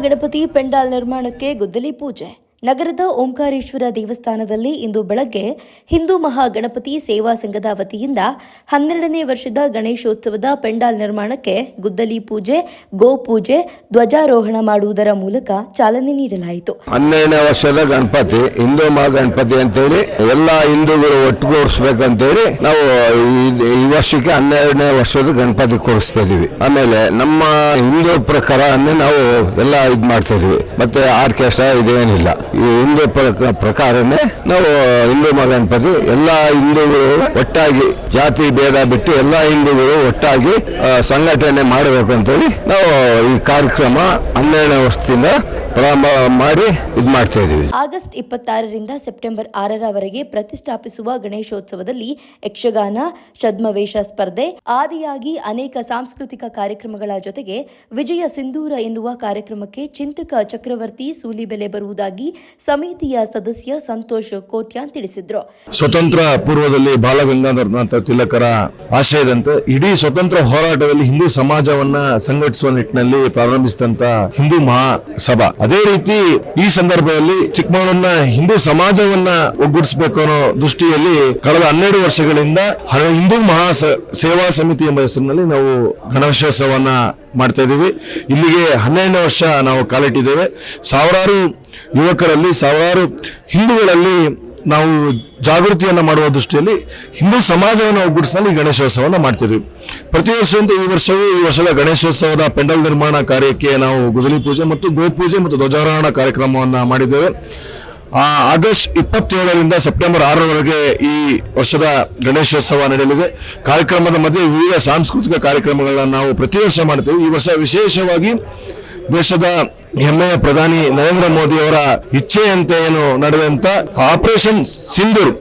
ಮಹಾಗಣಪತಿ ಪೆಂಡಾಲ್ ನಿರ್ಮಾಣಕ್ಕೆ ಗುದ್ದಲಿ ಪೂಜೆ. ನಗರದ ಓಂಕಾರೇಶ್ವರ ದೇವಸ್ಥಾನದಲ್ಲಿ ಇಂದು ಬೆಳಗ್ಗೆ ಹಿಂದೂ ಮಹಾಗಣಪತಿ ಸೇವಾ ಸಂಘದ ವತಿಯಿಂದ ಹನ್ನೆರಡನೇ ವರ್ಷದ ಗಣೇಶೋತ್ಸವದ ಪೆಂಡಾಲ್ ನಿರ್ಮಾಣಕ್ಕೆ ಗುದ್ದಲಿ ಪೂಜೆ ಗೋಪೂಜೆ ಧ್ವಜಾರೋಹಣ ಮಾಡುವುದರ ಮೂಲಕ ಚಾಲನೆ ನೀಡಲಾಯಿತು. ಹನ್ನೆರಡನೇ ವರ್ಷದ ಗಣಪತಿ, ಹಿಂದೂ ಮಹಾಗಣಪತಿ ಅಂತೇಳಿ ಎಲ್ಲ ಹಿಂದೂಗಳು ಒಟ್ಟುಗೂಡಿಸ್ಬೇಕಂತೇಳಿ ನಾವು ಈ ವರ್ಷಕ್ಕೆ ಹನ್ನೆರಡನೇ ವರ್ಷದ ಗಣಪತಿ ಕೂರಿಸ್ತಾ ಇದೀವಿ ಆಮೇಲೆ ನಮ್ಮ ಹಿಂದೂ ಪ್ರಕಾರ ನಾವು ಎಲ್ಲ ಇದು ಮಾಡ್ತಾ ಇದೀವಿ ಮತ್ತೆ ಆರ್ಕೆಸ್ಟ್ರಾ ಇದೇನಿಲ್ಲ. ಈ ಹಿಂದೂ ಪ್ರ- ಪ್ರಕಾರನೇ ನಾವು ಹಿಂದೂ ಮಹಾಗಣಪತಿ ಎಲ್ಲ ಹಿಂದೂಗಳು ಒಟ್ಟಾಗಿ ಜಾತಿ ಭೇದ ಬಿಟ್ಟು ಎಲ್ಲ ಹಿಂದೂಗಳು ಒಟ್ಟಾಗಿ ಸಂಘಟನೆ ಮಾಡಬೇಕು ಅಂತೇಳಿ ನಾವು ಈ ಕಾರ್ಯಕ್ರಮ ಹನ್ನೆರಡನೇ ವರ್ಷದಿಂದ ಪ್ರಾರಂಭ ಮಾಡಿ ಇದು ಮಾಡ್ತಾ ಇದೀವಿ. ಆಗಸ್ಟ್ ಇಪ್ಪತ್ತಾರರಿಂದ ಸೆಪ್ಟೆಂಬರ್ ಆರರವರೆಗೆ ಪ್ರತಿಷ್ಠಾಪಿಸುವ ಗಣೇಶೋತ್ಸವದಲ್ಲಿ ಯಕ್ಷಗಾನ ಛದ್ಮವೇಷ ಸ್ಪರ್ಧೆ ಆದಿಯಾಗಿ ಅನೇಕ ಸಾಂಸ್ಕೃತಿಕ ಕಾರ್ಯಕ್ರಮಗಳ ಜೊತೆಗೆ ವಿಜಯ ಸಿಂಧೂರ ಎನ್ನುವ ಕಾರ್ಯಕ್ರಮಕ್ಕೆ ಚಿಂತಕ ಚಕ್ರವರ್ತಿ ಸೂಲಿಬೆಲೆ ಬರುವುದಾಗಿ ಸಮಿತಿಯ ಸದಸ್ಯ ಸಂತೋಷ್ ಕೋಟ್ಯಾನ್ ತಿಳಿಸಿದ್ರು. ಸ್ವತಂತ್ರ ಪೂರ್ವದಲ್ಲಿ ಬಾಲಗಂಗಾಧರನಾಥ ತಿಲಕರ ಆಶಯದಂತೆ ಇಡೀ ಸ್ವತಂತ್ರ ಹೋರಾಟದಲ್ಲಿ ಹಿಂದೂ ಸಮಾಜವನ್ನ ಸಂಘಟಿಸುವ ನಿಟ್ಟಿನಲ್ಲಿ ಪ್ರಾರಂಭಿಸಿದಂತ ಹಿಂದೂ ಮಹಾಸಭಾ. ಅದೇ ರೀತಿ ಈ ಸಂದರ್ಭದಲ್ಲಿ ಚಿಕ್ಕಮಗಳೂರಿನ ಹಿಂದೂ ಸಮಾಜವನ್ನ ಒಗ್ಗೂಡಿಸಬೇಕು ಅನ್ನೋ ದೃಷ್ಟಿಯಲ್ಲಿ ಕಳೆದ ಹನ್ನೆರಡು ವರ್ಷಗಳಿಂದ ಹಿಂದೂ ಮಹಾ ಸೇವಾ ಸಮಿತಿ ಎಂಬ ಹೆಸರಿನಲ್ಲಿ ನಾವು ಗಣೇಶೋತ್ಸವನ್ನ ಮಾಡ್ತಾ ಇದ್ದೀವಿ. ಇಲ್ಲಿಗೆ ಹನ್ನೆರಡನೇ ವರ್ಷ ನಾವು ಕಾಲಿಟ್ಟಿದ್ದೇವೆ. ಸಾವಿರಾರು ಯುವಕರಲ್ಲಿ, ಸಾವಿರಾರು ಹಿಂದೂಗಳಲ್ಲಿ ನಾವು ಜಾಗೃತಿಯನ್ನು ಮಾಡುವ ದೃಷ್ಟಿಯಲ್ಲಿ ಹಿಂದೂ ಸಮಾಜವನ್ನು ಒಗ್ಗೂಡಿಸಿನಲ್ಲಿ ಈ ಗಣೇಶೋತ್ಸವವನ್ನು ಮಾಡ್ತಿದ್ವಿ. ಪ್ರತಿ ವರ್ಷದಂತೆ ಈ ವರ್ಷವೂ ಈ ವರ್ಷದ ಗಣೇಶೋತ್ಸವದ ಪೆಂಡಲ್ ನಿರ್ಮಾಣ ಕಾರ್ಯಕ್ಕೆ ನಾವು ಗುದಲಿ ಪೂಜೆ ಮತ್ತು ಗೋಪೂಜೆ ಮತ್ತು ಧ್ವಜಾರೋಹಣ ಕಾರ್ಯಕ್ರಮವನ್ನು ಮಾಡಿದ್ದೇವೆ. ಆಗಸ್ಟ್ ಇಪ್ಪತ್ತೇಳರಿಂದ ಸೆಪ್ಟೆಂಬರ್ ಆರರವರೆಗೆ ಈ ವರ್ಷದ ಗಣೇಶೋತ್ಸವ ನಡೆಯಲಿದೆ. ಕಾರ್ಯಕ್ರಮದ ಮಧ್ಯೆ ವಿವಿಧ ಸಾಂಸ್ಕೃತಿಕ ಕಾರ್ಯಕ್ರಮಗಳನ್ನು ನಾವು ಪ್ರತಿ ವರ್ಷ ಮಾಡ್ತೇವೆ. ಈ ವರ್ಷ ವಿಶೇಷವಾಗಿ ದೇಶದ ಹೆಮ್ಮೆಯ ಪ್ರಧಾನಿ ನರೇಂದ್ರ ಮೋದಿ ಅವರ ಇಚ್ಛೆಯಂತೆ ಏನು ನಡೆದಂತ ಆಪರೇಷನ್ ಸಿಂಧೂರ್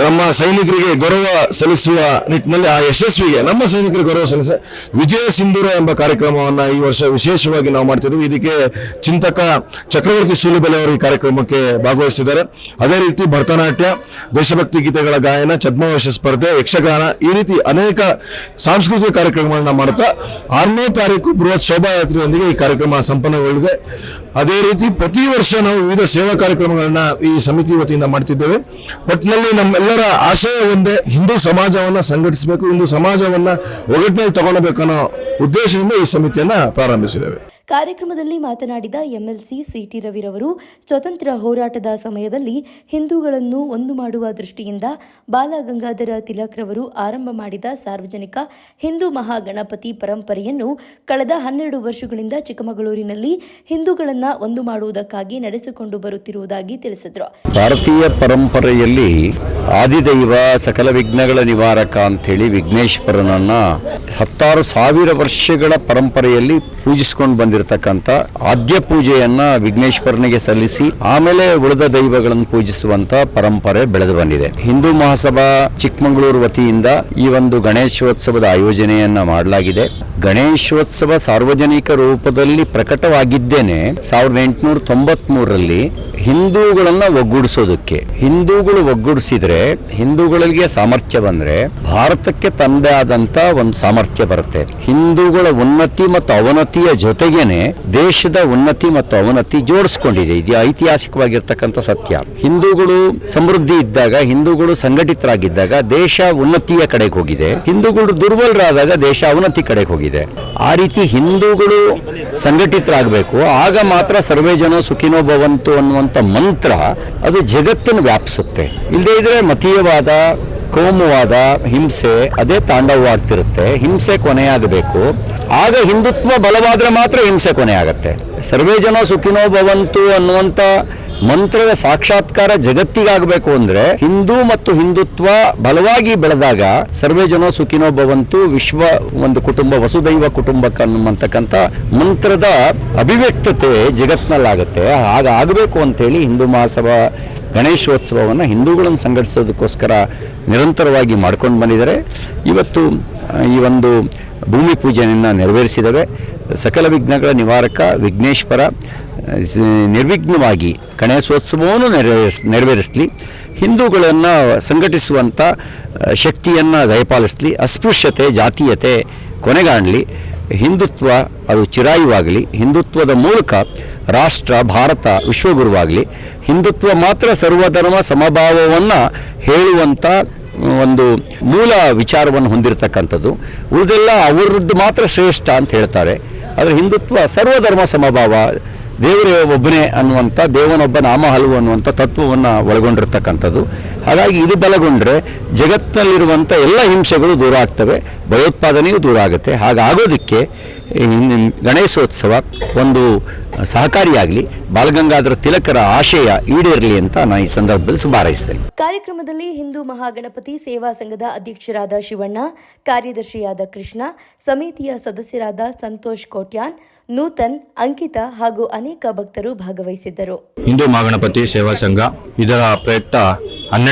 ನಮ್ಮ ಸೈನಿಕರಿಗೆ ಗೌರವ ಸಲ್ಲಿಸುವ ನಿಟ್ಟಿನಲ್ಲಿ ಆ ಯಶಸ್ವಿಗೆ ನಮ್ಮ ಸೈನಿಕರಿಗೆ ಗೌರವ ಸಲ್ಲಿಸ ವಿಜಯ ಸಿಂಧೂರ ಎಂಬ ಕಾರ್ಯಕ್ರಮವನ್ನು ಈ ವರ್ಷ ವಿಶೇಷವಾಗಿ ನಾವು ಮಾಡ್ತಿದ್ವಿ. ಇದಕ್ಕೆ ಚಿಂತಕ ಚಕ್ರವರ್ತಿ ಸೂಲಿಬೆಲೆ ಅವರು ಈ ಕಾರ್ಯಕ್ರಮಕ್ಕೆ ಭಾಗವಹಿಸಿದ್ದಾರೆ. ಅದೇ ರೀತಿ ಭರತನಾಟ್ಯ, ದೇಶಭಕ್ತಿ ಗೀತೆಗಳ ಗಾಯನ, ಛದ್ಮವೇಷ ಸ್ಪರ್ಧೆ, ಯಕ್ಷಗಾನ ಈ ರೀತಿ ಅನೇಕ ಸಾಂಸ್ಕೃತಿಕ ಕಾರ್ಯಕ್ರಮಗಳನ್ನ ಮಾಡುತ್ತಾ ಆರನೇ ತಾರೀಕು ಬೃಹತ್ ಶೋಭಾಯಾತ್ರೆಯೊಂದಿಗೆ ಈ ಕಾರ್ಯಕ್ರಮ ಸಂಪನ್ನಗೊಳ್ಳಿದೆ ಅದೇ ರೀತಿ ಪ್ರತಿ ವರ್ಷ ನಾವು ವಿವಿಧ ಸೇವಾ ಕಾರ್ಯಕ್ರಮಗಳನ್ನ ಈ ಸಮಿತಿ ವತಿಯಿಂದ ಮಾಡ್ತಿದ್ದೇವೆ. ಒಟ್ಟಿನಲ್ಲಿ ನಮ್ಮೆಲ್ಲರ ಆಶಯ ಒಂದೇ. ಹಿಂದೂ ಸಮಾಜವನ್ನ ಸಂಘಟಿಸಬೇಕು ಹಿಂದೂ ಸಮಾಜವನ್ನ ಒಗ್ಗಟ್ಟಿನಲ್ಲಿ ತಗೊಳ್ಬೇಕನ್ನೋ ಉದ್ದೇಶದಿಂದ ಈ ಸಮಿತಿಯನ್ನ ಪ್ರಾರಂಭಿಸಿದ್ದೇವೆ. ಕಾರ್ಯಕ್ರಮದಲ್ಲಿ ಮಾತನಾಡಿದ ಎಂಎಲ್ಸಿ ಸಿಟಿ ರವಿರವರು, ಸ್ವತಂತ್ರ ಹೋರಾಟದ ಸಮಯದಲ್ಲಿ ಹಿಂದೂಗಳನ್ನು ಒಂದು ಮಾಡುವ ದೃಷ್ಟಿಯಿಂದ ಬಾಲಗಂಗಾಧರ ತಿಲಕ್ರವರು ಆರಂಭ ಮಾಡಿದ ಸಾರ್ವಜನಿಕ ಹಿಂದೂ ಮಹಾಗಣಪತಿ ಪರಂಪರೆಯನ್ನು ಕಳೆದ ಹನ್ನೆರಡು ವರ್ಷಗಳಿಂದ ಚಿಕ್ಕಮಗಳೂರಿನಲ್ಲಿ ಹಿಂದೂಗಳನ್ನು ಒಂದು ಮಾಡುವುದಕ್ಕಾಗಿ ನಡೆಸಿಕೊಂಡು ಬರುತ್ತಿರುವುದಾಗಿ ತಿಳಿಸಿದರು. ಭಾರತೀಯ ಪರಂಪರೆಯಲ್ಲಿ ಆದಿದೈವ ಸಕಲ ವಿಘ್ನಗಳ ನಿವಾರಕ ಅಂತೇಳಿ ವಿಘ್ನೇಶ್ವರನನ್ನ ಹತ್ತಾರು ಸಾವಿರ ವರ್ಷಗಳ ಪರಂಪರೆಯಲ್ಲಿ ಪೂಜಿಸ್ಕೊಂಡು ಬಂದಿರತಕ್ಕಂಥ ಆದ್ಯ ಪೂಜೆಯನ್ನ ವಿಘ್ನೇಶ್ವರನಿಗೆ ಸಲ್ಲಿಸಿ ಆಮೇಲೆ ಉಳಿದ ದೈವಗಳನ್ನು ಪೂಜಿಸುವಂತ ಪರಂಪರೆ ಬೆಳೆದು ಬಂದಿದೆ. ಹಿಂದೂ ಮಹಾಸಭಾ ಚಿಕ್ಕಮಗಳೂರು ವತಿಯಿಂದ ಈ ಒಂದು ಗಣೇಶೋತ್ಸವದ ಆಯೋಜನೆಯನ್ನ ಮಾಡಲಾಗಿದೆ. ಗಣೇಶೋತ್ಸವ ಸಾರ್ವಜನಿಕ ರೂಪದಲ್ಲಿ ಪ್ರಕಟವಾಗಿದ್ದೇನೆ. ಸಾವಿರದ ಎಂಟುನೂರ ತೊಂಬತ್ ಮೂರರಲ್ಲಿ ಹಿಂದೂಗಳನ್ನ ಒಗ್ಗೂಡಿಸೋದಕ್ಕೆ. ಹಿಂದೂಗಳು ಒಗ್ಗೂಡಿಸಿದ್ರೆ, ಹಿಂದೂಗಳಿಗೆ ಸಾಮರ್ಥ್ಯ ಬಂದ್ರೆ ಭಾರತಕ್ಕೆ ತಂದೆ ಆದಂತ ಒಂದು ಸಾಮರ್ಥ್ಯ ಬರುತ್ತೆ. ಹಿಂದೂಗಳ ಉನ್ನತಿ ಮತ್ತು ಅವನತಿಯ ಜೊತೆಗೇನೆ ದೇಶದ ಉನ್ನತಿ ಮತ್ತು ಅವನತಿ ಜೋಡಿಸ್ಕೊಂಡಿದೆ. ಇದು ಐತಿಹಾಸಿಕವಾಗಿರ್ತಕ್ಕಂಥ ಸತ್ಯ. ಹಿಂದೂಗಳು ಸಮೃದ್ಧಿ ಇದ್ದಾಗ, ಹಿಂದೂಗಳು ಸಂಘಟಿತರಾಗಿದ್ದಾಗ ದೇಶ ಉನ್ನತಿಯ ಕಡೆಗೆ ಹೋಗಿದೆ. ಹಿಂದೂಗಳು ದುರ್ಬಲರಾದಾಗ ದೇಶ ಅವನತಿ ಕಡೆಗೆ ಹೋಗಿದೆ. ಆ ರೀತಿ ಹಿಂದೂಗಳು ಸಂಘಟಿತರಾಗಬೇಕು. ಆಗ ಮಾತ್ರ ಸರ್ವೇ ಜನ ಸುಖಿನೋ ಭವಂತು ಅನ್ನುವಂಥ ಮಂತ್ರ ಅದು ಜಗತ್ತನ್ನು ವ್ಯಾಪಿಸುತ್ತೆ. ಇಲ್ಲದೇ ಇದ್ರೆ ಮತೀಯವಾದ ಕೋಮುವಾದ ಹಿಂಸೆ ಅದೇ ತಾಂಡವವಾಗ್ತಿರುತ್ತೆ. ಹಿಂಸೆ ಕೊನೆಯಾಗಬೇಕು. ಆಗ ಹಿಂದುತ್ವ ಬಲವಾದರೆ ಮಾತ್ರ ಹಿಂಸೆ ಕೊನೆಯಾಗತ್ತೆ. ಸರ್ವೇ ಜನ ಸುಖಿನೋ ಭವಂತು ಅನ್ನುವಂಥ ಮಂತ್ರದ ಸಾಕ್ಷಾತ್ಕಾರ ಜಗತ್ತಿಗಾಗಬೇಕು ಅಂದ್ರೆ ಹಿಂದೂ ಮತ್ತು ಹಿಂದುತ್ವ ಬಲವಾಗಿ ಬೆಳೆದಾಗ ಸರ್ವೇ ಜನೋ ಸುಖಿನೋ ಭವಂತು ವಿಶ್ವ ಒಂದು ಕುಟುಂಬ ವಸುದೈವ ಕುಟುಂಬಕ್ಕೆ ಅನ್ನುವಂತಕ್ಕಂಥ ಮಂತ್ರದ ಅಭಿವ್ಯಕ್ತತೆ ಜಗತ್ನಲ್ಲಾಗುತ್ತೆ ಹಾಗಾಗಬೇಕು ಅಂತೇಳಿ ಹಿಂದೂ ಮಹಾಸಭಾ ಗಣೇಶೋತ್ಸವವನ್ನು ಹಿಂದೂಗಳನ್ನು ಸಂಘಟಿಸೋದಕ್ಕೋಸ್ಕರ ನಿರಂತರವಾಗಿ ಮಾಡ್ಕೊಂಡು ಬಂದಿದ್ದಾರೆ. ಇವತ್ತು ಈ ಒಂದು ಭೂಮಿ ಪೂಜೆಯನ್ನು ನೆರವೇರಿಸಿದ್ದಾವೆ ಸಕಲ ವಿಘ್ನಗಳ ನಿವಾರಕ ವಿಘ್ನೇಶ್ವರ ನಿರ್ವಿಘ್ನವಾಗಿ ಗಣೇಶೋತ್ಸವವನ್ನು ನೆರವೇರಿಸ್, ನೆರವೇರಿಸಲಿ, ಹಿಂದೂಗಳನ್ನು ಸಂಘಟಿಸುವಂಥ ಶಕ್ತಿಯನ್ನು ದಯಪಾಲಿಸಲಿ, ಅಸ್ಪೃಶ್ಯತೆ, ಜಾತೀಯತೆ ಕೊನೆಗಾಣಲಿ, ಹಿಂದುತ್ವ ಅದು ಚಿರಾಯುವಾಗಲಿ, ಹಿಂದುತ್ವದ ಮೂಲಕ ರಾಷ್ಟ್ರ, ಭಾರತ ವಿಶ್ವಗುರುವಾಗಲಿ ಹಿಂದುತ್ವ ಮಾತ್ರ ಸರ್ವಧರ್ಮ ಸಮಭಾವವನ್ನು ಹೇಳುವಂಥ ಒಂದು ಮೂಲ ವಿಚಾರವನ್ನು ಹೊಂದಿರತಕ್ಕಂಥದ್ದು. ಉಳಿದೆಲ್ಲ ಅವರದ್ದು ಮಾತ್ರ ಶ್ರೇಷ್ಠ ಅಂತ ಹೇಳ್ತಾರೆ. ಆದರೆ ಹಿಂದುತ್ವ ಸರ್ವಧರ್ಮ ಸಮಭಾವ, ದೇವರೇ ಒಬ್ಬನೇ ಅನ್ನುವಂಥ ದೇವನೊಬ್ಬ ನಾಮ ಹಲವು ಅನ್ನುವಂಥ ತತ್ವವನ್ನು ಒಳಗೊಂಡಿರ್ತಕ್ಕಂಥದ್ದು. ಹಾಗಾಗಿ ಇದು ಬಲಗೊಂಡ್ರೆ ಜಗತ್ತಿನಲ್ಲಿರುವಂಥ ಎಲ್ಲ ಹಿಂಸೆಗಳು ದೂರ ಆಗ್ತವೆ ಭಯೋತ್ಪಾದನೆಯೂ ದೂರ ಆಗುತ್ತೆ. ಹಾಗಾಗೋದಕ್ಕೆ ಗಣೇಶೋತ್ಸವ ಒಂದು ಸಹಕಾರಿಯಾಗಲಿ ಬಾಲಗಂಗಾಧರ ತಿಲಕರ ಆಶಯ ಈಡೇರಲಿ ಅಂತ ನಾನು ಈ ಸಂದರ್ಭದಲ್ಲಿ ಸುಮಾರೈಸುತ್ತೇನೆ ಕಾರ್ಯಕ್ರಮದಲ್ಲಿ ಹಿಂದೂ ಮಹಾಗಣಪತಿ ಸೇವಾ ಸಂಘದ ಅಧ್ಯಕ್ಷರಾದ ಶಿವಣ್ಣ ಕಾರ್ಯದರ್ಶಿಯಾದ ಕೃಷ್ಣ ಸಮಿತಿಯ ಸದಸ್ಯರಾದ ಸಂತೋಷ್ ಕೋಟ್ಯಾನ್ ನೂತನ್ ಅಂಕಿತ ಹಾಗೂ ಅನೇಕ ಭಕ್ತರು ಭಾಗವಹಿಸಿದ್ದರು. ಹಿಂದೂ ಮಹಾಗಣಪತಿ ಸೇವಾ ಸಂಘ ಇದರ ಪ್ರಯುಕ್ತ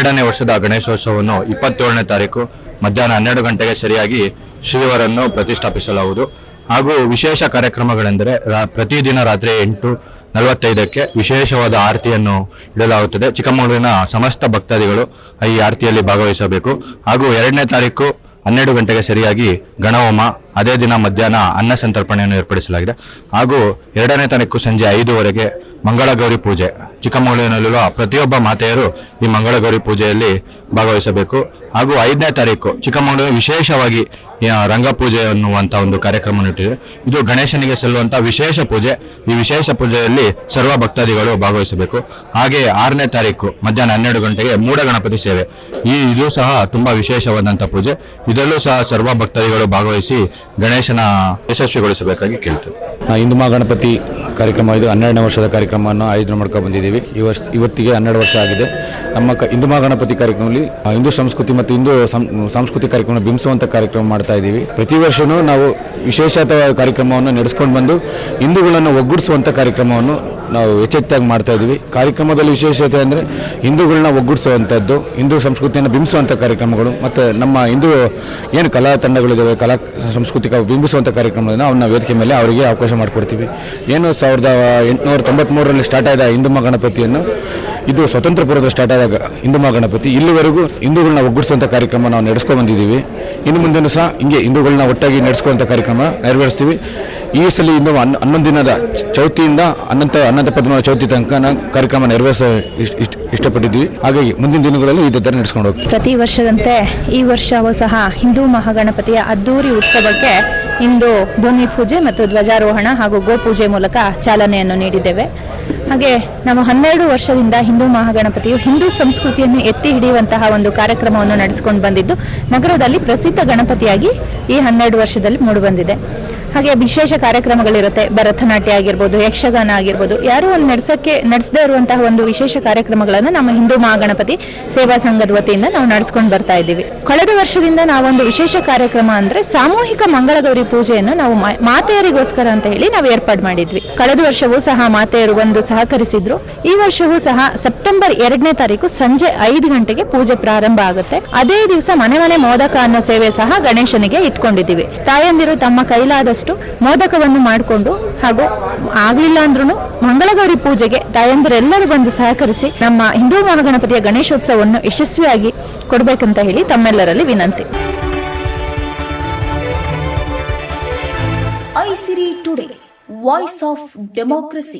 ಹನ್ನೆರಡನೇ ವರ್ಷದ ಗಣೇಶೋತ್ಸವವನ್ನು ಇಪ್ಪತ್ತೇಳನೇ ತಾರೀಕು ಮಧ್ಯಾಹ್ನ ಹನ್ನೆರಡು ಗಂಟೆಗೆ ಸರಿಯಾಗಿ ಶ್ರೀವರನ್ನು ಪ್ರತಿಷ್ಠಾಪಿಸಲಾಗುವುದು. ಹಾಗೂ ವಿಶೇಷ ಕಾರ್ಯಕ್ರಮಗಳೆಂದರೆ ಪ್ರತಿದಿನ ರಾತ್ರಿ ಎಂಟು ನಲವತ್ತೈದಕ್ಕೆ ವಿಶೇಷವಾದ ಆರತಿಯನ್ನು ಇಡಲಾಗುತ್ತದೆ. ಚಿಕ್ಕಮಗಳೂರಿನ ಸಮಸ್ತ ಭಕ್ತಾದಿಗಳು ಈ ಆರತಿಯಲ್ಲಿ ಭಾಗವಹಿಸಬೇಕು. ಹಾಗೂ ಎರಡನೇ ತಾರೀಕು ಹನ್ನೆರಡು ಗಂಟೆಗೆ ಸರಿಯಾಗಿ ಗಣಹೋಮ, ಅದೇ ದಿನ ಮಧ್ಯಾಹ್ನ ಅನ್ನ ಸಂತರ್ಪಣೆಯನ್ನು ಏರ್ಪಡಿಸಲಾಗಿದೆ. ಹಾಗೂ ಎರಡನೇ ತಾರೀಕು ಸಂಜೆ ಐದುವರೆಗೆ ಮಂಗಳಗೌರಿ ಪೂಜೆ. ಚಿಕ್ಕಮಗಳೂರಿನಲ್ಲಿರುವ ಪ್ರತಿಯೊಬ್ಬ ಮಾತೆಯರು ಈ ಮಂಗಳಗೌರಿ ಪೂಜೆಯಲ್ಲಿ ಭಾಗವಹಿಸಬೇಕು. ಹಾಗೂ ಐದನೇ ತಾರೀಕು ಚಿಕ್ಕಮಗಳೂರು ವಿಶೇಷವಾಗಿ ರಂಗ ರಂಗಪೂಜೆ ಅನ್ನುವಂಥ ಒಂದು ಕಾರ್ಯಕ್ರಮ ಇಟ್ಟಿದೆ. ಇದು ಗಣೇಶನಿಗೆ ಸಲ್ಲುವಂಥ ವಿಶೇಷ ಪೂಜೆ. ಈ ವಿಶೇಷ ಪೂಜೆಯಲ್ಲಿ ಸರ್ವ ಭಕ್ತಾದಿಗಳು ಭಾಗವಹಿಸಬೇಕು. ಹಾಗೆ ಆರನೇ ತಾರೀಕು ಮಧ್ಯಾಹ್ನ ಹನ್ನೆರಡು ಗಂಟೆಗೆ ಮೂಢ ಗಣಪತಿ ಸೇವೆ. ಈ ಇದು ಸಹ ತುಂಬ ವಿಶೇಷವಾದಂಥ ಪೂಜೆ. ಇದರಲ್ಲೂ ಸಹ ಸರ್ವ ಭಕ್ತಾದಿಗಳು ಭಾಗವಹಿಸಿ ಗಣೇಶನ ಯಶಸ್ವಿಗೊಳಿಸಬೇಕಾಗಿ ಕೇಳ್ತೇವೆ. ಆ, ಹಿಂದೂ ಮಹಾಗಣಪತಿ ಕಾರ್ಯಕ್ರಮ ಇದು ಹನ್ನೆರಡನೇ ವರ್ಷದ ಕಾರ್ಯಕ್ರಮವನ್ನು ಆಯೋಜನೆ ಮಾಡ್ಕೊಂಡು ಬಂದಿದ್ದೀವಿ. ಈ ವರ್ಷ ಇವತ್ತಿಗೆ ಹನ್ನೆರಡು ವರ್ಷ ಆಗಿದೆ. ನಮ್ಮ ಕ ಹಿಂದೂ ಮಹಾಗಣಪತಿ ಕಾರ್ಯಕ್ರಮದಲ್ಲಿ ಹಿಂದೂ ಸಂಸ್ಕೃತಿ ಮತ್ತು ಹಿಂದೂ ಸಾಂಸ್ಕೃತಿಕ ಕಾರ್ಯಕ್ರಮ ಬಿಂಬಿಸುವಂಥ ಕಾರ್ಯಕ್ರಮ ಮಾಡ್ತಾ ಇದ್ದೀವಿ. ಪ್ರತಿ ವರ್ಷವೂ ನಾವು ವಿಶೇಷತ ಕಾರ್ಯಕ್ರಮವನ್ನು ನಡೆಸ್ಕೊಂಡು ಬಂದು, ಹಿಂದೂಗಳನ್ನು ಒಗ್ಗೂಡಿಸುವಂಥ ಕಾರ್ಯಕ್ರಮವನ್ನು ನಾವು ಎಚ್ಚೆತ್ತಾಗಿ ಮಾಡ್ತಾ ಇದ್ವಿ ಕಾರ್ಯಕ್ರಮದಲ್ಲಿ ವಿಶೇಷತೆ ಅಂದರೆ ಹಿಂದೂಗಳನ್ನ ಒಗ್ಗೂಡಿಸುವಂಥದ್ದು, ಹಿಂದೂ ಸಂಸ್ಕೃತಿಯನ್ನು ಬಿಂಬಿಸುವಂಥ ಕಾರ್ಯಕ್ರಮಗಳು, ಮತ್ತು ನಮ್ಮ ಹಿಂದೂ ಏನು ಕಲಾ ತಂಡಗಳಿದ್ದಾವೆ ಕಲಾ ಸಾಂಸ್ಕೃತಿಕ ಬಿಂಬಿಸುವಂಥ ಕಾರ್ಯಕ್ರಮಗಳನ್ನು ಅವನ್ನ ವೇದಿಕೆ ಮೇಲೆ ಅವರಿಗೆ ಅವಕಾಶ ಮಾಡಿಕೊಡ್ತೀವಿ. ಏನು ಸಾವಿರದ ಎಂಟುನೂರ ತೊಂಬತ್ತ್ಮೂರರಲ್ಲಿ ಸ್ಟಾರ್ಟ್ ಆದ ಹಿಂದೂ ಮಹಾಗಣಪತಿಯನ್ನು ಇದು ಸ್ವತಂತ್ರ ಪೂರ್ವದ ಸ್ಟಾರ್ಟ್ ಆದಾಗ ಹಿಂದೂ ಮಹಾಗಣಪತಿ ಇಲ್ಲಿವರೆಗೂ ಹಿಂದೂಗಳನ್ನ ಒಗ್ಗೂಡಿಸುವಂಥ ಕಾರ್ಯಕ್ರಮ ನಾವು ನಡೆಸ್ಕೊಂಡು ಬಂದಿದ್ದೀವಿ. ಇನ್ನು ಮುಂದೆನೂ ಸಹ ಹಿಂಗೆ ಹಿಂದೂಗಳನ್ನ ಒಟ್ಟಾಗಿ ನಡೆಸ್ಕೊಂಥ ಕಾರ್ಯಕ್ರಮ ನೆರವೇರಿಸ್ತೀವಿ. ಈ ಸಲ ಇನ್ನು ಹನ್- ಹನ್ನೊಂದು ದಿನದ ಚೌತಿಯಿಂದ ಅನಂತ ಅನಂತ ಪದ್ಮ ಚೌತಿ ತನಕ ಕಾರ್ಯಕ್ರಮ ನೆರವೇರಿಸ ಇಷ್ಟ- ಇಷ್ಟ- ಇಷ್ಟಪಟ್ಟಿದ್ದೀವಿ. ಹಾಗಾಗಿ ಮುಂದಿನ ದಿನಗಳಲ್ಲಿ ಇದೇ ಥರ ನಡೆಸ್ಕೊಂಡು ಹೋಗ್ತೀವಿ. ಪ್ರತಿ ವರ್ಷದಂತೆ ಈ ವರ್ಷವೂ ಸಹ ಹಿಂದೂ ಮಹಾಗಣಪತಿಯ ಅದ್ದೂರಿ ಉತ್ಸವಕ್ಕೆ ಇಂದು ಭೂಮಿ ಪೂಜೆ ಮತ್ತು ಧ್ವಜಾರೋಹಣ ಹಾಗೂ ಗೋಪೂಜೆ ಮೂಲಕ ಚಾಲನೆಯನ್ನು ನೀಡಿದ್ದೇವೆ. ಹಾಗೆ ನಾವು ಹನ್ನೆರಡು ವರ್ಷದಿಂದ ಹಿಂದೂ ಮಹಾಗಣಪತಿಯು ಹಿಂದೂ ಸಂಸ್ಕೃತಿಯನ್ನು ಎತ್ತಿ ಹಿಡಿಯುವಂತಹ ಒಂದು ಕಾರ್ಯಕ್ರಮವನ್ನು ನಡೆಸಿಕೊಂಡು ಬಂದಿದ್ದು, ನಗರದಲ್ಲಿ ಪ್ರಸಿದ್ಧ ಗಣಪತಿಯಾಗಿ ಈ ಹನ್ನೆರಡು ವರ್ಷದಲ್ಲಿ ಮೂಡಿಬಂದಿದೆ. ಹಾಗೆ ವಿಶೇಷ ಕಾರ್ಯಕ್ರಮಗಳಿರುತ್ತೆ. ಭರತನಾಟ್ಯ ಆಗಿರ್ಬೋದು, ಯಕ್ಷಗಾನ ಆಗಿರ್ಬೋದು. ಯಾರು ಒಂದು ನಡೆಸಕ್ಕೆ, ನಡೆಸದೇ ಇರುವಂತಹ ಒಂದು ವಿಶೇಷ ಕಾರ್ಯಕ್ರಮಗಳನ್ನು ನಮ್ಮ ಹಿಂದೂ ಮಹಾಗಣಪತಿ ಸೇವಾ ಸಂಘದ ವತಿಯಿಂದ ನಾವು ನಡೆಸ್ಕೊಂಡು ಬರ್ತಾ ಇದ್ದೀವಿ. ಕಳೆದ ವರ್ಷದಿಂದ ನಾವೊಂದು ವಿಶೇಷ ಕಾರ್ಯಕ್ರಮ ಅಂದ್ರೆ ಸಾಮೂಹಿಕ ಮಂಗಳಗೌರಿ ಪೂಜೆಯನ್ನು ನಾವು ಮಾತೆಯರಿಗೋಸ್ಕರ ಅಂತ ಹೇಳಿ ನಾವು ಏರ್ಪಾಡು ಮಾಡಿದ್ವಿ. ಕಳೆದ ವರ್ಷವೂ ಸಹ ಮಾತೆಯರು ಒಂದು ಸಹಕರಿಸಿದ್ರು. ಈ ವರ್ಷವೂ ಸಹ ಸೆಪ್ಟೆಂಬರ್ ಎರಡನೇ ತಾರೀಕು ಸಂಜೆ ಐದು ಗಂಟೆಗೆ ಪೂಜೆ ಪ್ರಾರಂಭ ಆಗುತ್ತೆ. ಅದೇ ದಿವಸ ಮನೆ ಮನೆ ಮೋದಕ ಅನ್ನೋ ಸೇವೆ ಸಹ ಗಣೇಶನಿಗೆ ಇಟ್ಕೊಂಡಿದ್ದೀವಿ. ತಾಯಂದಿರು ತಮ್ಮ ಕೈಲಾದಷ್ಟು ಮೋದಕವನ್ನು ಮಾಡಿಕೊಂಡು ಹಾಗೂ ಆಗಲಿಲ್ಲ ಅಂದ್ರೂ ಮಂಗಳಗೌರಿ ಪೂಜೆಗೆ ತಾಯಂದಿರೆಲ್ಲರೂ ಬಂದು ಸಹಕರಿಸಿ ನಮ್ಮ ಹಿಂದೂ ಮಹಾಗಣಪತಿಯ ಗಣೇಶೋತ್ಸವವನ್ನು ಯಶಸ್ವಿಯಾಗಿ ಕೊಡಬೇಕಂತ ಹೇಳಿ ತಮ್ಮೆಲ್ಲರಲ್ಲಿ ವಿನಂತಿ. Isiri today, voice of democracy.